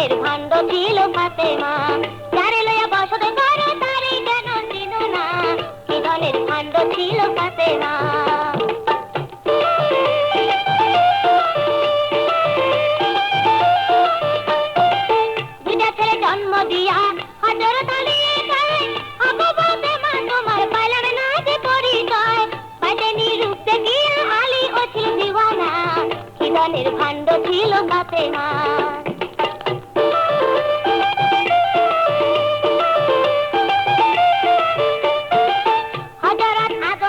মনের ভাণ্ড ছিল ফাতেমা। যারে লয়া বসত করো তারে কেন চিনো না কি ধনের ছিল ফাতেমা। দুটা ছেলে জন্ম দিয়া হজরত আলী নিরূপতে গিয়া আলী ও ছিল দিওয়ানা। কি ধনের ভাণ্ড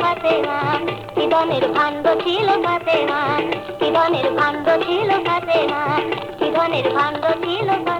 ছিল ফাতেমা কি ধনের ভাণ্ড ছিল কাতে না কিদনের ভাণ্ড ছিল কাতে না কিদনের ভাণ্ড ছিল ফাতেমা